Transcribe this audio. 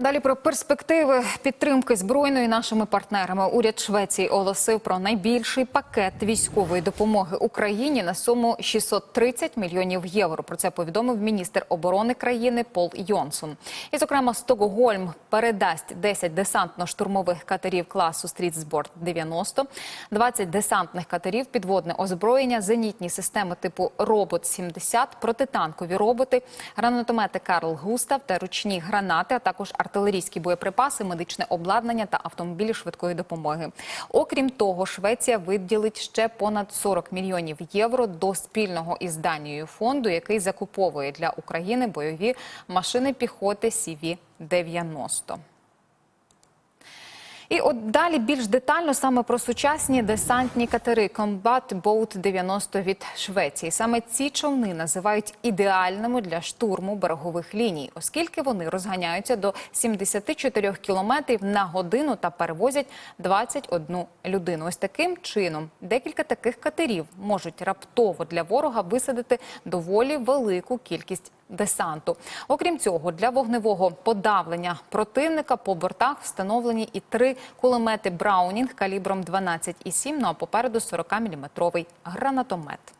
Далі про перспективи підтримки збройної нашими партнерами. Уряд Швеції оголосив про найбільший пакет військової допомоги Україні на суму 630 мільйонів євро. Про це повідомив міністр оборони країни Пол Йонсон. І, зокрема, Стокгольм передасть 10 десантно-штурмових катерів класу Стрітсборд 90, 20 десантних катерів, підводне озброєння, зенітні системи типу Робот 70, протитанкові роботи, гранатомети Карл Густав та ручні гранати, а також артилерійські боєприпаси, медичне обладнання та автомобілі швидкої допомоги. Окрім того, Швеція виділить ще понад 40 мільйонів євро до спільного із Данією фонду, який закуповує для України бойові машини піхоти CV-90. І от далі більш детально саме про сучасні десантні катери Combat Boat 90 від Швеції. Саме ці човни називають ідеальними для штурму берегових ліній, оскільки вони розганяються до 74 кілометрів на годину та перевозять 21 людину. Ось таким чином декілька таких катерів можуть раптово для ворога висадити доволі велику кількість десанту. Окрім цього, для вогневого подавлення противника по бортах встановлені і три кулемети Браунінг калібром 12,7, ну а попереду 40-мм гранатомет.